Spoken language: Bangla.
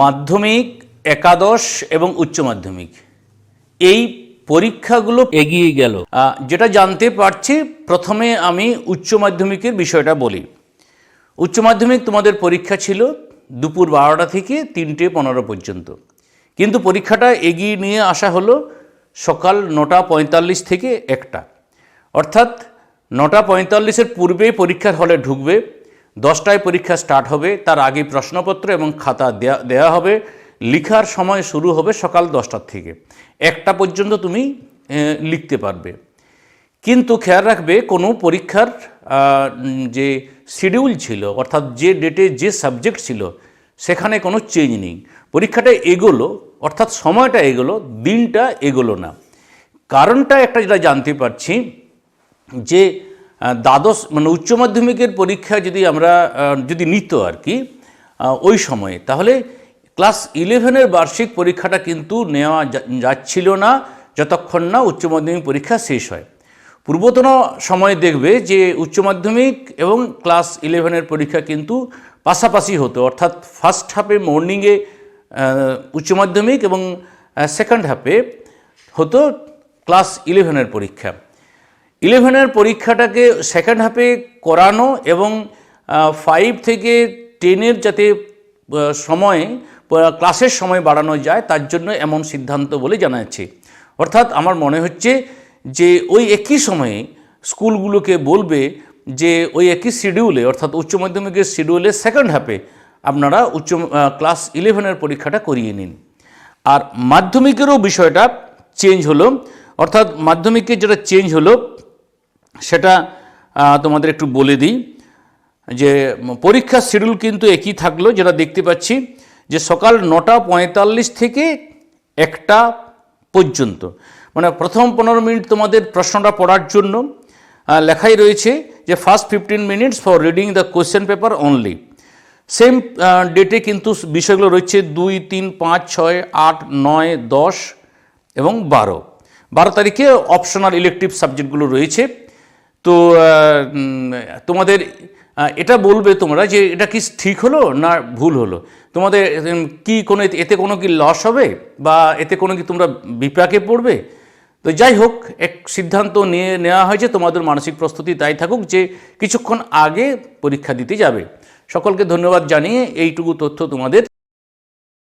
মাধ্যমিক, একাদশ এবং উচ্চ মাধ্যমিক। এই পরীক্ষাগুলো এগিয়ে গেল। যেটা জানতে পারছি, প্রথমে আমি উচ্চ মাধ্যমিকের বিষয়টা বলি। উচ্চ মাধ্যমিক তোমাদের পরীক্ষা ছিল দুপুর বারোটা থেকে তিনটে পনেরো পর্যন্ত। কিন্তু পরীক্ষাটা এগিয়ে নিয়ে আসা হলো সকাল নটা পঁয়তাল্লিশ থেকে একটা। অর্থাৎ নটা পঁয়তাল্লিশের পূর্বেই পরীক্ষার হলে ঢুকবে দশটায় পরীক্ষা স্টার্ট হবে, তার আগে প্রশ্নপত্র এবং খাতা দেয়া দেওয়া হবে। লিখার সময় শুরু হবে সকাল দশটার থেকে। একটা পর্যন্ত তুমি লিখতে পারবে। কিন্তু খেয়াল রাখবে, কোনো পরীক্ষার যে শিডিউল ছিল, অর্থাৎ যে ডেটে যে সাবজেক্ট ছিল, সেখানে কোনো চেঞ্জ নেই। পরীক্ষাটা এগোলো, অর্থাৎ সময়টা এগোলো, দিনটা এগোলো না। কারণটা একটা যেটা জানতে পারছি, যে দ্বাদশ মানে উচ্চ মাধ্যমিকের পরীক্ষা যদি আমরা যদি নিত আর কি ওই সময়ে, তাহলে ক্লাস ইলেভেনের বার্ষিক পরীক্ষাটা কিন্তু নেওয়া যাচ্ছিল না, যতক্ষণ না উচ্চ মাধ্যমিক পরীক্ষা শেষ হয়। পূর্বতন সময়ে দেখবে যে উচ্চ মাধ্যমিক এবং ক্লাস ইলেভেনের পরীক্ষা কিন্তু পাশাপাশি হতো, অর্থাৎ ফার্স্ট হাফে মর্নিংয়ে উচ্চ মাধ্যমিক এবং সেকেন্ড হাফে হতো ক্লাস ইলেভেনের পরীক্ষা। ইলেভেনের পরীক্ষাটাকে সেকেন্ড হাফে করানো এবং ফাইভ থেকে টেনের যাতে সময় ক্লাসের সময় বাড়ানো যায়, তার জন্য এমন সিদ্ধান্ত বলে জানা যাচ্ছে অর্থাৎ আমার মনে হচ্ছে যে ওই একই সময়ে স্কুলগুলোকে বলবে যে ওই একই শিডিউলে অর্থাৎ উচ্চ মাধ্যমিকের শিডিউলে সেকেন্ড হাফে আপনারা উচ্চ ক্লাস ইলেভেনের পরীক্ষাটা করিয়ে নিন। আর মাধ্যমিকেরও বিষয়টা চেঞ্জ হলো, অর্থাৎ মাধ্যমিকের যেটা চেঞ্জ হলো সেটা তোমাদের একটু বলে দিই, যে পরীক্ষার শিডিউল কিন্তু একই থাকল, যেটা দেখতে পাচ্ছি যে সকাল নটা পঁয়তাল্লিশ থেকে একটা পর্যন্ত। মানে প্রথম পনেরো মিনিট তোমাদের প্রশ্নটা পড়ার জন্য লেখাই রয়েছে যে first fifteen minutes for reading the question paper only same ডেটে কিন্তু বিষয়গুলো রয়েছে দুই, তিন, পাঁচ, ছয়, আট, নয়, দশ এবং বারো। বারো তারিখে অপশনাল ইলেকটিভ সাবজেক্টগুলো রয়েছে। তো তোমাদের এটা বলবে তোমরা যে এটা কি ঠিক হলো না ভুল হলো? তোমাদের কি কোনো, এতে- কোনো কি লস হবে? বা এতে কোনো কি তোমরা বিপাকে পড়বে? তো যাই হোক, এক সিদ্ধান্ত নিয়ে নেওয়া হয়েছে, তোমাদের মানসিক প্রস্তুতি তাই থাকুক যে কিছুক্ষণ আগে পরীক্ষা দিতে যাবে। সকলকে ধন্যবাদ জানিয়ে এইটুকু তথ্য তোমাদের